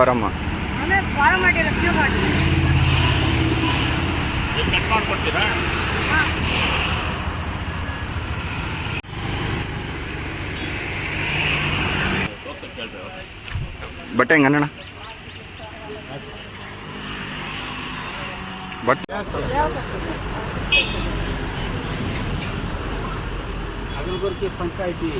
Farm ಬಟ್ಟೆ ಹೆಂಗಣ್ಣ ಬಟ್ಟೆ. ಪಂಚಾಯತಿ.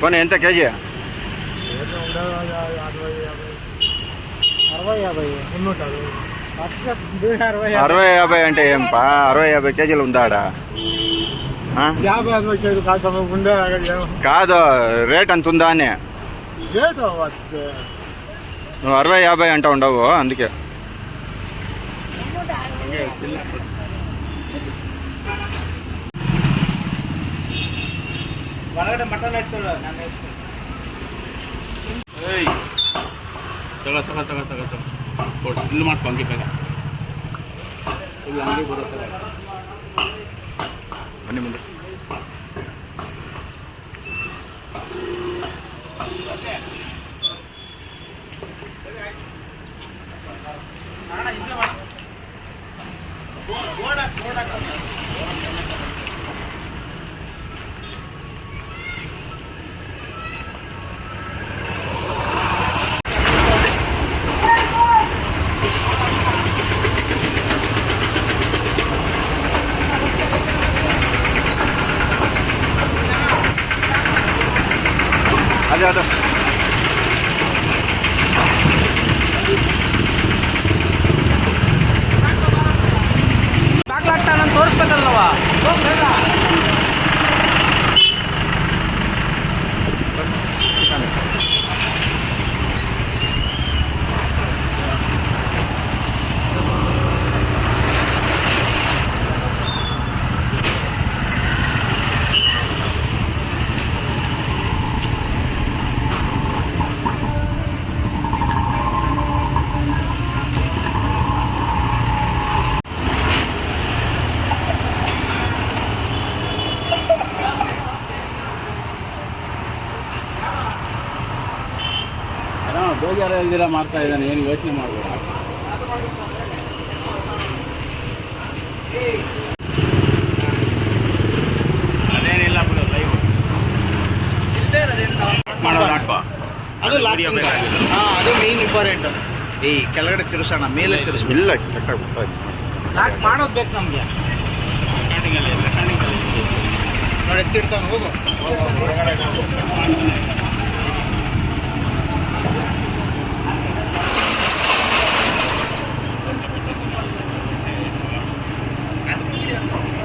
ಕೊನೆ ಎಂತ ಕೆ అరవై యాభై అంటే ఏం పా? అరవై యాభై కేజీలు ఉందాడా? కాదు రేట్ అంత ఉందా అని. నువ్వు అరవై యాభై అంట ఉండవు అందుకే. మటన్ వేసుకోండి Hey. Taga, taga, taga, taga, taga. Por si lo marco, aquí pega. El angre por acá. Vale, vale. Okay. ತೋರಿಸ್ಬೇಕಲ್ವ ಬೇಜಾರು ಇಲ್ದಿರ ಮಾಡ್ತಾ ಇದ್ದಾನೆ ಏನು ಯೋಚನೆ ಮಾಡಬೇಡ. ಅದೇನಿಲ್ಲ ಬಿಡು ಲೈವ್ ಮಾಡೋದು ಹಾಕೋ ಅದು ಹಾಂ ಅದು ಮೇನ್ ಇಂಪಾರ್ಟೆಂಟ್ ಈ ಕೆಳಗಡೆ ತಿರುಸೋಣ ಮೇಲೆ ತಿರ್ಸ್ ಇಲ್ಲ. ಕರೆಕ್ಟಾಗಿ ಗೊತ್ತಾಯ್ತು ಲಾಕ್ ಮಾಡೋದು ಬೇಕು ನಮಗೆ. ರೆಕಾರ್ಡಿಂಗಲ್ಲಿ ರೆಕಾರ್ಡಿಂಗಲ್ಲಿ ನೋಡಿ ಎತ್ತಿಡ್ತಾನೆ ಹೋಗು.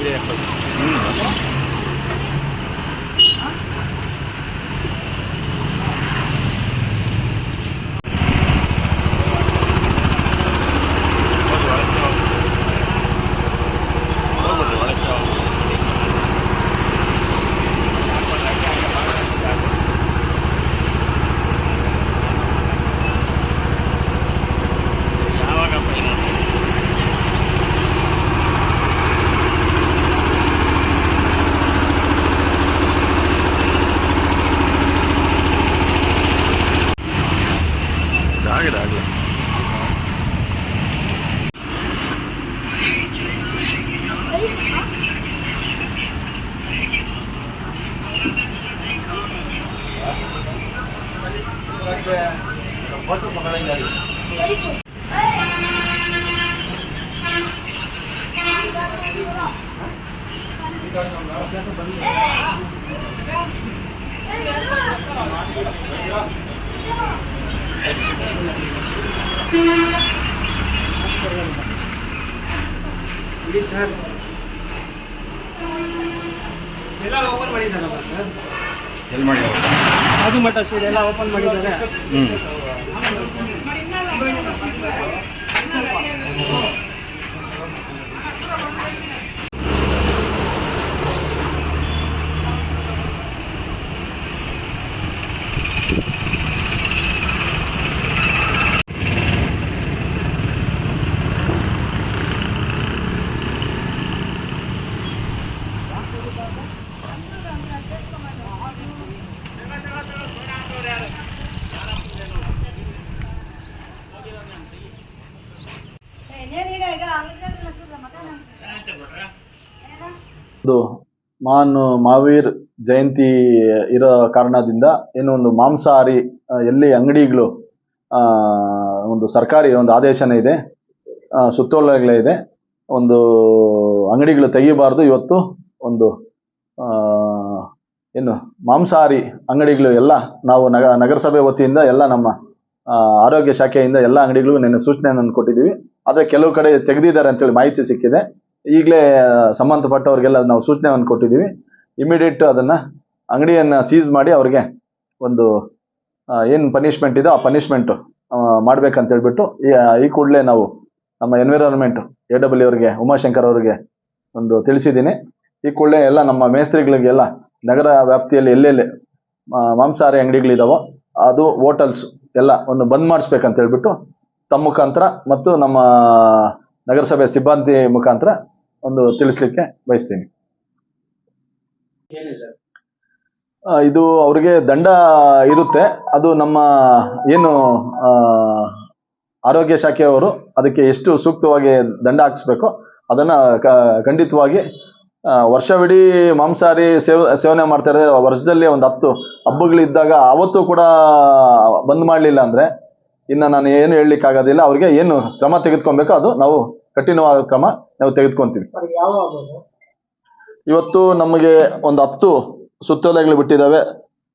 Iya. ಇಲ್ಲಿ ಸರ್ ಎಲ್ಲ ಓಪನ್ ಮಾಡಿದ್ದಾರಲ್ಲ ಸರ್ ಎಲ್ಲಿ ಮಾಡಿ ಅದು ಮಠ ಸೈಡ್ ಎಲ್ಲ ಓಪನ್ ಮಾಡಿದ್ದಾರೆ ಹ್ಞೂ ಒಂದು ಮಾನ್ ಮಹಾವೀರ್ ಜಯಂತಿ ಇರೋ ಕಾರಣದಿಂದ ಏನು ಒಂದು ಮಾಂಸಾಹಾರಿ ಎಲ್ಲಿ ಅಂಗಡಿಗಳು ಒಂದು ಸರ್ಕಾರಿ ಒಂದು ಆದೇಶನೇ ಇದೆ ಸುತ್ತೋಲೆಗಳೇ ಇದೆ, ಒಂದು ಅಂಗಡಿಗಳು ತೆಗಿಬಾರ್ದು ಇವತ್ತು, ಒಂದು ಏನು ಮಾಂಸಾಹಾರಿ ಅಂಗಡಿಗಳು ಎಲ್ಲ, ನಾವು ನಗ, ನಗರಸಭೆ ವತಿಯಿಂದ ಎಲ್ಲ ನಮ್ಮ ಆರೋಗ್ಯ ಶಾಖೆಯಿಂದ ಎಲ್ಲ ಅಂಗಡಿಗಳಿಗೂ ನಿನ್ನೆ ಸೂಚನೆಯನ್ನು ಕೊಟ್ಟಿದ್ದೀವಿ. ಆದರೆ ಕೆಲವು ಕಡೆ ತೆಗೆದಿದ್ದಾರೆ ಅಂತೇಳಿ ಮಾಹಿತಿ ಸಿಕ್ಕಿದೆ. ಈಗಲೇ ಸಂಬಂಧಪಟ್ಟವ್ರಿಗೆಲ್ಲ ನಾವು ಸೂಚನೆಯನ್ನು ಕೊಟ್ಟಿದ್ದೀವಿ. ಇಮಿಡಿಯೇಟ್ ಅದನ್ನು ಅಂಗಡಿಯನ್ನು ಸೀಸ್ ಮಾಡಿ ಅವ್ರಿಗೆ ಒಂದು ಏನು ಪನಿಷ್ಮೆಂಟ್ ಇದೆ ಆ ಪನಿಷ್ಮೆಂಟು ಮಾಡ್ಬೇಕಂತ ಹೇಳ್ಬಿಟ್ಟು, ಈ ಕೂಡಲೇ ನಾವು ನಮ್ಮ ಎನ್ವಿರಾನ್ಮೆಂಟು ಎ ಡಬ್ಲ್ಯೂ ಅವರಿಗೆ, ಉಮಾಶಂಕರ್ ಅವರಿಗೆ ಒಂದು ತಿಳಿಸಿದ್ದೀನಿ. ಈ ಕೂಡಲೇ ಎಲ್ಲ ನಮ್ಮ ಮೇಸ್ತ್ರಿಗಳಿಗೆಲ್ಲ, ನಗರ ವ್ಯಾಪ್ತಿಯಲ್ಲಿ ಎಲ್ಲೆಲ್ಲಿ ಮಾಂಸಾಹಾರಿ ಅಂಗಡಿಗಳಿದಾವೋ, ಅದು ಹೋಟೆಲ್ಸ್ ಎಲ್ಲ ಒಂದು ಬಂದ್ ಮಾಡಿಸ್ಬೇಕಂತ ಹೇಳ್ಬಿಟ್ಟು, ತಮ್ಮ ಮುಖಾಂತರ ಮತ್ತು ನಮ್ಮ ನಗರಸಭೆ ಸಿಬ್ಬಂದಿ ಮುಖಾಂತರ ಒಂದು ತಿಳಿಸ್ಲಿಕ್ಕೆ ಬಯಸ್ತೀನಿ. ಇದು ಅವರಿಗೆ ದಂಡ ಇರುತ್ತೆ. ಅದು ನಮ್ಮ ಏನು ಆರೋಗ್ಯ ಶಾಖೆಯವರು ಅದಕ್ಕೆ ಎಷ್ಟು ಸೂಕ್ತವಾಗಿ ದಂಡ ಹಾಕಿಸ್ಬೇಕು ಅದನ್ನು ಖಂಡಿತವಾಗಿ ವರ್ಷವಿಡೀ ಮಾಂಸಾಹಾರಿ ಸೇವ ಸೇವನೆ ಮಾಡ್ತಾರೆ ವರ್ಷದಲ್ಲಿ ಒಂದು ಹತ್ತು ಹಬ್ಬಗಳಿದ್ದಾಗ ಅವತ್ತು ಕೂಡ ಬಂದ್ ಮಾಡಲಿಲ್ಲ ಅಂದರೆ ಇನ್ನು ನಾನು ಏನು ಹೇಳಲಿಕ್ಕಾಗೋದಿಲ್ಲ. ಅವ್ರಿಗೆ ಏನು ಕ್ರಮ ತೆಗೆದುಕೊಬೇಕೋ ಅದು ನಾವು ಕಠಿಣವಾದ ಕ್ರಮ ನಾವು ತೆಗೆದುಕೊಂತೀವಿ. ಇವತ್ತು ನಮಗೆ ಒಂದು ಹತ್ತು ಸುತ್ತೋಲೆಗಳು ಬಿಟ್ಟಿದ್ದಾವೆ.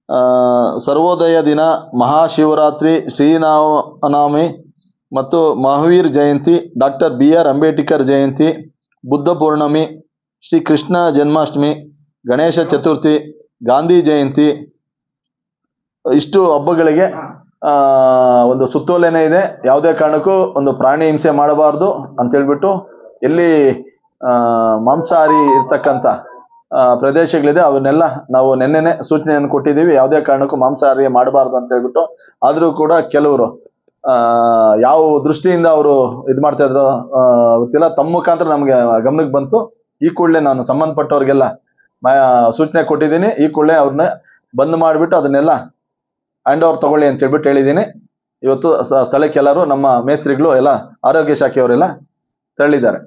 ಆ, ಸರ್ವೋದಯ ದಿನ ಮಹಾಶಿವರಾತ್ರಿ ಶ್ರೀನಾಮನಾಮಿ ಮತ್ತು Mahavir Jayanti doctor B R Ambedkar Jayanti Buddha Purnima Shri Krishna Janmashtami Ganesha Chaturthi Gandhi Jayanti ಇಷ್ಟು ಹಬ್ಬಗಳಿಗೆ ಒಂದು ಸುತ್ತೋಲೆನೇ ಇದೆ. ಯಾವುದೇ ಕಾರಣಕ್ಕೂ ಒಂದು ಪ್ರಾಣಿ ಹಿಂಸೆ ಮಾಡಬಾರ್ದು ಅಂತ ಹೇಳ್ಬಿಟ್ಟು ಎಲ್ಲಿ ಮಾಂಸಾಹಾರಿ ಇರ್ತಕ್ಕಂಥ ಪ್ರದೇಶಗಳಿದೆ ಅವನ್ನೆಲ್ಲ ನಾವು ನಿನ್ನೆನೆ ಸೂಚನೆಯನ್ನು ಕೊಟ್ಟಿದ್ದೀವಿ. ಯಾವುದೇ ಕಾರಣಕ್ಕೂ ಮಾಂಸಾಹಾರಿ ಮಾಡಬಾರ್ದು ಅಂತ ಹೇಳ್ಬಿಟ್ಟು ಆದರೂ ಕೂಡ ಕೆಲವರು ಯಾವ ದೃಷ್ಟಿಯಿಂದ ಅವರು ಇದು ಮಾಡ್ತಾ ಇದ್ರು ಗೊತ್ತಿಲ್ಲ. ತಮ್ಮ ಮುಖಾಂತರ ನಮಗೆ ಗಮನಕ್ಕೆ ಬಂತು. ಈ ಕೂಡಲೇ ನಾನು ಸಂಬಂಧಪಟ್ಟವ್ರಿಗೆಲ್ಲ ಸೂಚನೆ ಕೊಟ್ಟಿದ್ದೀನಿ. ಈ ಕೂಡಲೇ ಅವ್ರನ್ನ ಬಂದ್ ಮಾಡಿಬಿಟ್ಟು ಅದನ್ನೆಲ್ಲ ಹ್ಯಾಂಡ್ ಓವರ್ ತಗೊಳ್ಳಿ ಅಂತ ಹೇಳ್ಬಿಟ್ಟು ಹೇಳಿದ್ದೀನಿ. ಇವತ್ತು ಸ್ಥಳಕ್ಕೆ ಎಲ್ಲರೂ ನಮ್ಮ ಮೇಸ್ತ್ರಿಗಳು ಎಲ್ಲ ಆರೋಗ್ಯ ಶಾಖೆಯವರೆಲ್ಲ ತೆರಳಿದ್ದಾರೆ.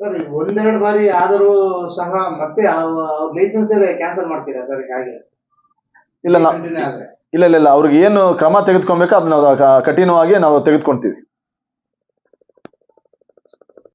ಸರ್ ಒಂದೆರಡು ಬಾರಿ ಆದರೂ ಸಹ ಮತ್ತೆ ಲೈಸೆನ್ಸ್ ಕ್ಯಾನ್ಸಲ್ ಮಾಡ್ತೀರಾ ಸರ್. ಇಲ್ಲ ಇಲ್ಲ. ಇಲ್ಲ ಅವ್ರಿಗೆ ಏನು ಕ್ರಮ ತೆಗೆದುಕೊಬೇಕೋ ಅದನ್ನ ಕಠಿಣವಾಗಿ ನಾವು ತೆಗೆದುಕೊಳ್ತೀವಿ.